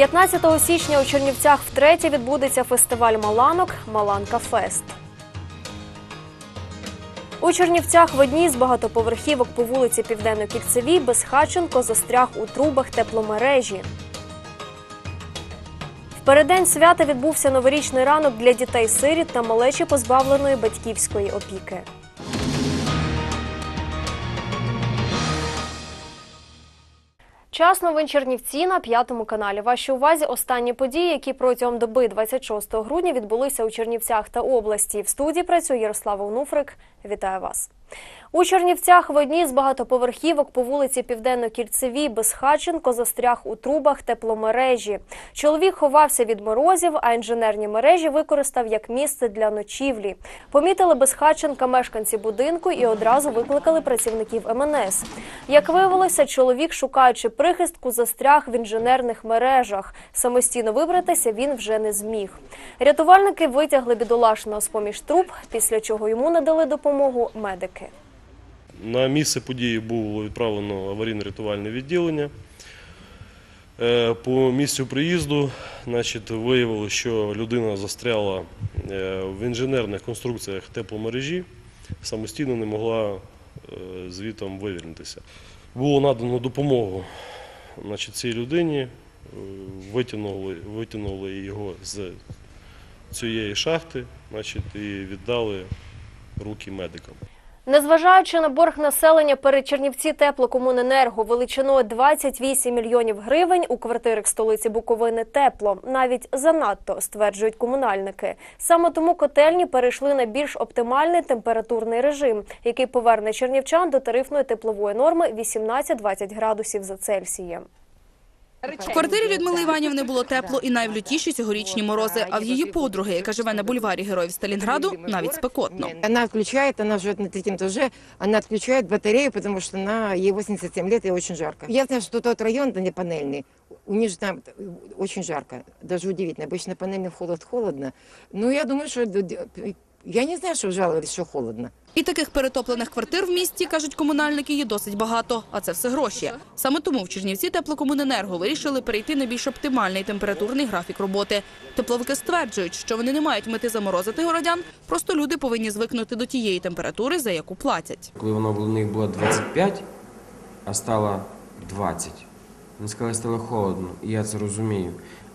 15 січня у Чернівцях втретє відбудеться фестиваль Маланок Маланка Фест. У Чернівцях в одній з багатоповерхівок по вулиці Південно-Кільцевій Безхаченко застряг у трубах тепломережі. В переддень свята відбувся новорічний ранок для дітей-сиріт та малечі позбавленої батьківської опіки. Час новин Чернівці на п'ятому каналі. Вашій увазі останні події, які протягом доби 26 грудня відбулися у Чернівцях та області. В студії працює Ярослава Унуфрик. Вітаю вас. У Чернівцях в одній з багатоповерхівок по вулиці Південно-Кільцевій Безхаченко застряг у трубах тепломережі. Чоловік ховався від морозів, а інженерні мережі використав як місце для ночівлі. Помітили Безхаченка мешканці будинку і одразу викликали працівників МНС. Як виявилося, чоловік, шукаючи прихистку, застряг в інженерних мережах. Самостійно вибратися він вже не зміг. Рятувальники витягли бідолашного з поміж труб, після чого йому надали допомогу медики. На місце події було відправлено аварійно-рятувальне відділення. Е, По місцю приїзду значить, виявилося, що людина застряла е, в інженерних конструкціях тепломережі, самостійно не могла е, звітом вивільнитися. Було надано допомогу значить, цій людині, витягнули, витягнули його з цієї шахти значить, і віддали руки медикам. Незважаючи на борг населення перед Чернівці теплокомуненерго величиною 28 мільйонів гривень у квартирах столиці Буковини тепло, навіть занадто стверджують комунальники. Саме тому котельні перейшли на більш оптимальний температурний режим, який поверне чернівчан до тарифної теплової норми 18-20 градусів за Цельсієм. В квартирі Людмили Іванівни було тепло і найвлютіші цьогорічні морози. А в її подруги, яка живе на бульварі Героїв Сталінграду, навіть спекотно. Она отключает, она живет на третьем этаже, она отключает батарею, потому что она, ей 87 лет и очень жарко. Я знаю, что тот район, да не панельный, у них же там очень жарко, даже удивительно. Обычно панельный холод холодно. Но я думаю, что я не знаю, что жаловались, что холодно. І таких перетоплених квартир в місті, кажуть комунальники, є досить багато, а це все гроші. Саме тому в Чернівці теплокомуненерго вирішили перейти на більш оптимальний температурний графік роботи. Тепловики стверджують, що вони не мають мети заморозити городян, просто люди повинні звикнути до тієї температури, за яку платять. Коли воно в них було 25, а стало 20. Вони сказали, стало холодно, і я це розумію.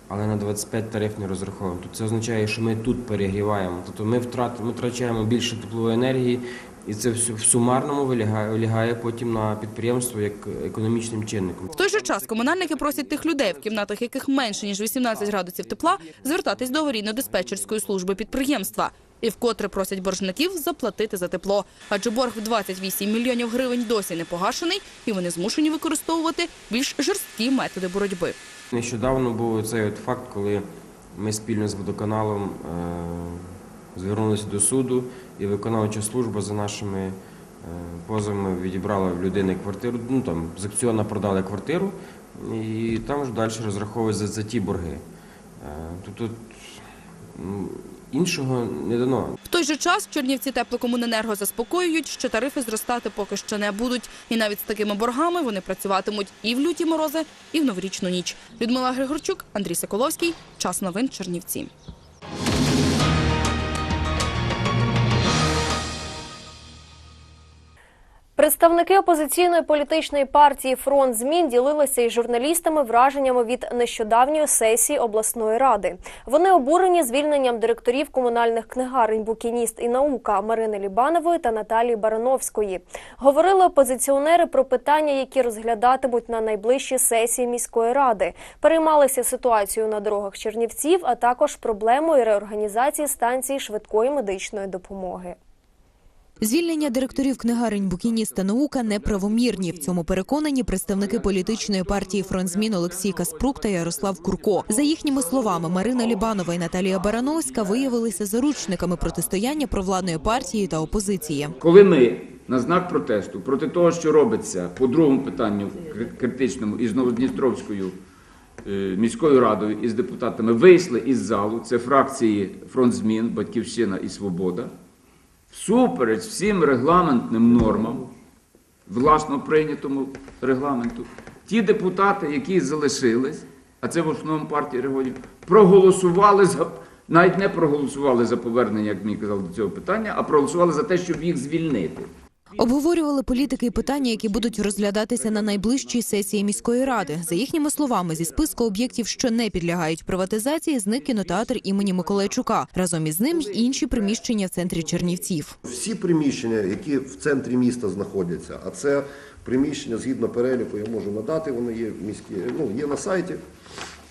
Але на 25 тариф не розраховуємо. Тобто це означає, що ми тут перегріваємо. Тобто ми втрат втрачаємо більше теплової енергії, і це все в сумарному вилягає, вилягає потім на підприємство як економічним чинником. В той же час комунальники просять тих людей, в кімнатах яких менше ніж 18 градусів тепла, звертатись до аварійно-диспетчерської служби підприємства. І вкотре просять боржників заплатити за тепло. Адже борг в 28 мільйонів гривень досі не погашений, і вони змушені використовувати більш жорсткі методи боротьби. Нещодавно був цей от факт, коли ми спільно з водоканалом е, звернулися до суду, і виконавча служба за нашими е, позовами відібрала в людини квартиру. Ну там з акціона продали квартиру, і там вже далі розраховують за, за ті борги. Е, Тобто ну, іншого не дано. В той же час Чернівці теплокомуненерго заспокоюють, що тарифи зростати поки що не будуть. І навіть з такими боргами вони працюватимуть і в люті морози, і в новорічну ніч. Людмила Григорчук, Андрій Соколовський. Час новин Чернівці. Представники опозиційної політичної партії Фронт змін ділилися із журналістами враженнями від нещодавньої сесії обласної ради. Вони обурені звільненням директорів комунальних книгарень «Букініст» і наука Марини Лібанової та Наталії Барановської. Говорили опозиціонери про питання, які розглядатимуть на найближчій сесії міської ради. Переймалися ситуацією на дорогах Чернівців, а також проблемою реорганізації станції швидкої медичної допомоги. Звільнення директорів книгарень «Букініст» та наука неправомірні. В цьому переконані представники політичної партії «Фронт змін» Олексій Каспрук та Ярослав Курко. За їхніми словами, Марина Лібанова і Наталія Барановська виявилися заручниками протистояння провладної партії та опозиції. Коли ми на знак протесту проти того, що робиться по другому питанню кри- критичному із Новодністровською е, міською радою із депутатами вийшли із залу, це фракції Фронт змін, Батьківщина і Свобода, всупереч всім регламентним нормам, власно прийнятому регламенту, ті депутати, які залишились, а це в основному партії регіонів, проголосували за навіть не проголосували за повернення, як мені казали, до цього питання, а проголосували за те, щоб їх звільнити. Обговорювали політики і питання, які будуть розглядатися на найближчій сесії міської ради. За їхніми словами, зі списку об'єктів, що не підлягають приватизації, зник кінотеатр імені Миколайчука. Разом із ним інші приміщення в центрі Чернівців. Всі приміщення, які в центрі міста знаходяться, а це приміщення згідно переліку, я можу надати, вони є міські, ну, є на сайті,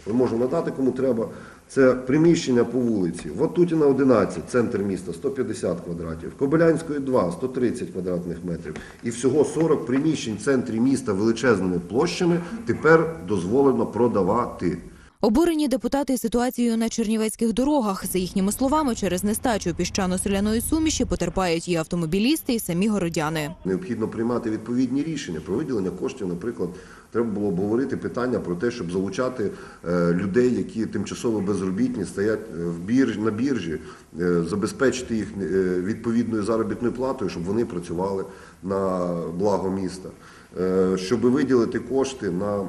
можу надати кому треба. Це приміщення по вулиці. Ватутіна 11, центр міста, 150 квадратів. Кобилянської 2, 130 квадратних метрів. І всього 40 приміщень в центрі міста величезними площами тепер дозволено продавати. Обурені депутати ситуацією на чернівецьких дорогах. За їхніми словами, через нестачу піщано-соляної суміші потерпають і автомобілісти, і самі городяни. Необхідно приймати відповідні рішення про виділення коштів. Наприклад, треба було обговорити питання про те, щоб залучати е, людей, які тимчасово безробітні, стоять е, в бірж, на біржі, е, забезпечити їх відповідною заробітною платою, щоб вони працювали на благо міста, щоб виділити кошти на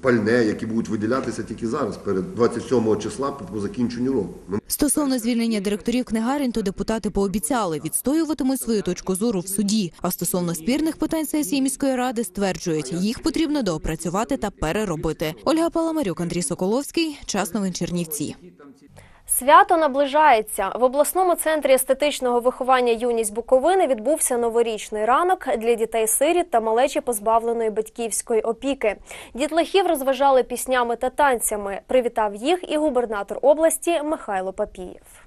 пальне, які будуть виділятися тільки зараз, перед 27 числа по закінченню року. Стосовно звільнення директорів книгарень, то депутати пообіцяли відстоюватимуть свою точку зору в суді. А стосовно спірних питань сесії міської ради стверджують, їх потрібно доопрацювати та переробити. Ольга Паламарюк, Андрій Соколовський. Час новин Чернівці. Свято наближається. В обласному центрі естетичного виховання юність Буковини відбувся новорічний ранок для дітей-сиріт та малечі позбавленої батьківської опіки. Дітлахів розважали піснями та танцями. Привітав їх і губернатор області Михайло Папієв.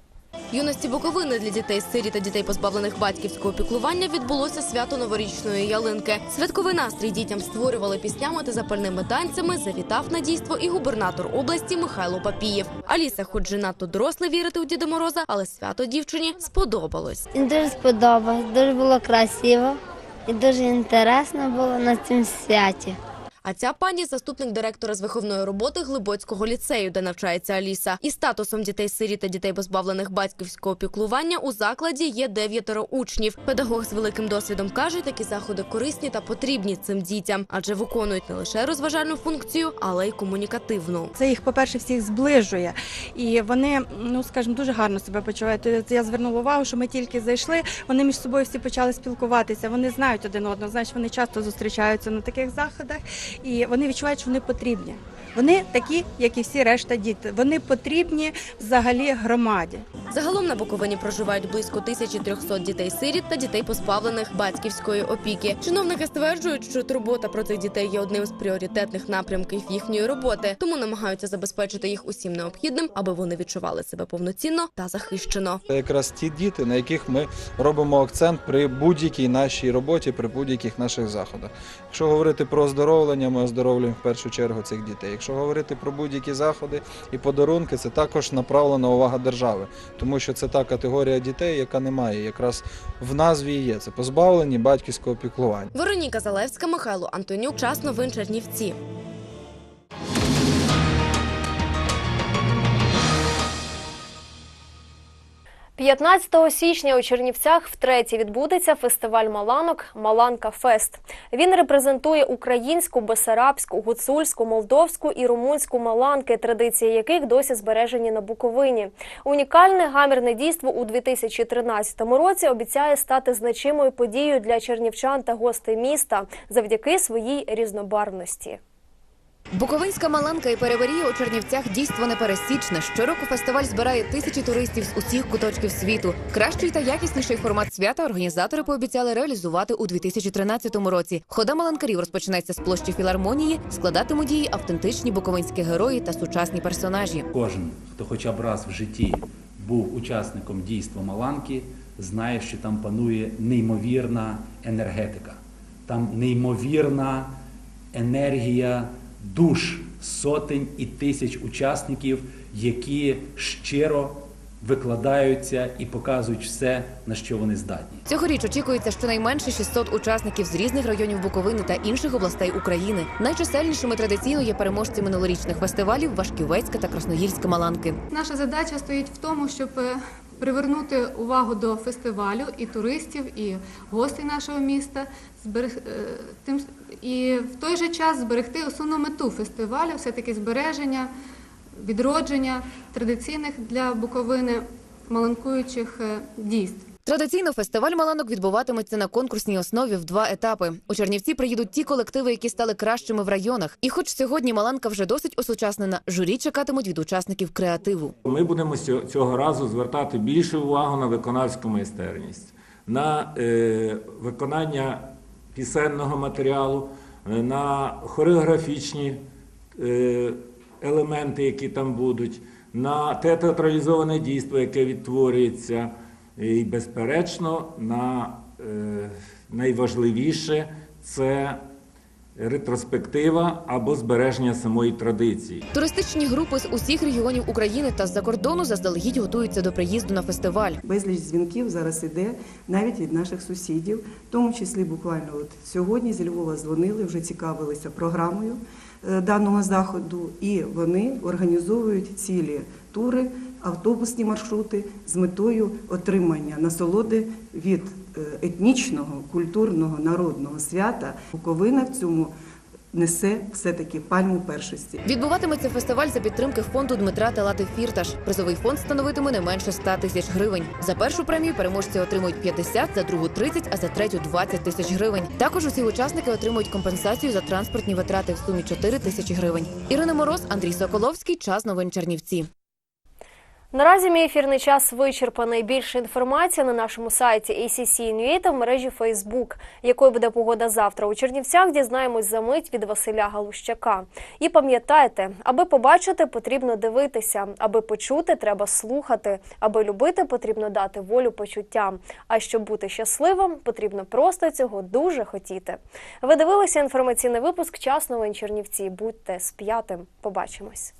Юності Буковини для дітей сирі та дітей, позбавлених батьківського піклування, відбулося свято новорічної ялинки. Святковий настрій дітям створювали піснями та запальними танцями. Завітав на дійство і губернатор області Михайло Папієв. Аліса, хоч надто доросла вірити у Діда Мороза, але свято дівчині сподобалось. Дуже сподобалось, дуже було красиво і дуже інтересно було на цьому святі. А ця пані заступник директора з виховної роботи Глибоцького ліцею, де навчається Аліса. І статусом дітей-сирі та дітей, позбавлених батьківського піклування, у закладі є дев'ятеро учнів. Педагог з великим досвідом каже, такі заходи корисні та потрібні цим дітям, адже виконують не лише розважальну функцію, але й комунікативну. Це їх, по-перше, всіх зближує. І вони, ну скажімо, дуже гарно себе почувають. Тобто Я звернула увагу, що ми тільки зайшли, вони між собою всі почали спілкуватися. Вони знають один одного, знають, вони часто зустрічаються на таких заходах, і вони відчувають, що вони потрібні. Вони такі, як і всі решта діти. Вони потрібні взагалі громаді. Загалом на Буковині проживають близько 1300 дітей-сиріт та дітей, позбавлених батьківської опіки. Чиновники стверджують, що турбота про цих дітей є одним з пріоритетних напрямків їхньої роботи, тому намагаються забезпечити їх усім необхідним, аби вони відчували себе повноцінно та захищено. Це якраз ті діти, на яких ми робимо акцент при будь-якій нашій роботі, при будь-яких наших заходах. Якщо говорити про оздоровлення, ми оздоровлюємо в першу чергу цих дітей. Якщо говорити про будь-які заходи і подарунки, це також направлена увага держави, тому що це та категорія дітей, яка не має якраз в назві є це позбавлені батьківського піклування. Вероніка Залевська, Михайло Антонюк, час новин Чернівці. 15 січня у Чернівцях втретє відбудеться фестиваль Маланок Маланка Фест. Він репрезентує українську, бесарабську, гуцульську, молдовську і румунську маланки, традиції яких досі збережені на Буковині. Унікальне гамірне дійство у 2013 році обіцяє стати значимою подією для чернівчан та гостей міста завдяки своїй різнобарвності. Буковинська маланка і переверія у Чернівцях дійство непересічне. Щороку фестиваль збирає тисячі туристів з усіх куточків світу. Кращий та якісніший формат свята організатори пообіцяли реалізувати у 2013 році. Хода маланкарів розпочнеться з площі філармонії, складатимуть дії автентичні буковинські герої та сучасні персонажі. Кожен, хто хоча б раз в житті був учасником дійства Маланки, знає, що там панує неймовірна енергетика, там неймовірна енергія душ сотень і тисяч учасників, які щиро викладаються і показують все, на що вони здатні. Цьогоріч очікується щонайменше 600 учасників з різних районів Буковини та інших областей України. Найчисельнішими традиційно є переможці минулорічних фестивалів Вашківецька та Красногірська Маланки. Наша задача стоїть в тому, щоб е, привернути увагу до фестивалю і туристів, і гостей нашого міста, е, і в той же час зберегти основну мету фестивалю, все-таки збереження, відродження традиційних для Буковини маланкуючих е, дійств. Традиційно фестиваль Маланок відбуватиметься на конкурсній основі в два етапи. У Чернівці приїдуть ті колективи, які стали кращими в районах. І хоч сьогодні Маланка вже досить осучаснена, журі чекатимуть від учасників креативу. Ми будемо цього разу звертати більше увагу на виконавську майстерність, на е, виконання пісенного матеріалу, е, на хореографічні е, елементи, які там будуть, на те театралізоване дійство, яке відтворюється, і, безперечно, на е, найважливіше це ретроспектива або збереження самої традиції. Туристичні групи з усіх регіонів України та з-за кордону заздалегідь готуються до приїзду на фестиваль. Безліч дзвінків зараз іде навіть від наших сусідів, в тому числі буквально от сьогодні зі Львова дзвонили, вже цікавилися програмою е, даного заходу, і вони організовують цілі тури, автобусні маршрути з метою отримання насолоди від е, етнічного, культурного, народного свята. Буковина в цьому несе все-таки пальму першості. Відбуватиметься фестиваль за підтримки фонду Дмитра Талати Фірташ. Призовий фонд становитиме не менше 100 тисяч гривень. За першу премію переможці отримують 50, за другу 30, а за третю 20 тисяч гривень. Також усі учасники отримують компенсацію за транспортні витрати в сумі 4 тисячі гривень. Ірина Мороз, Андрій Соколовський. Час новин Чернівці. Наразі мій ефірний час вичерпаний. Більше інформації на нашому сайті ACC.NUA та в мережі Facebook. Якою буде погода завтра у Чернівцях, дізнаємось за мить від Василя Галущака. І пам'ятайте, аби побачити, потрібно дивитися, аби почути, треба слухати, аби любити, потрібно дати волю почуттям. А щоб бути щасливим, потрібно просто цього дуже хотіти. Ви дивилися інформаційний випуск Час новин Чернівці. Будьте з п'ятим. Побачимось.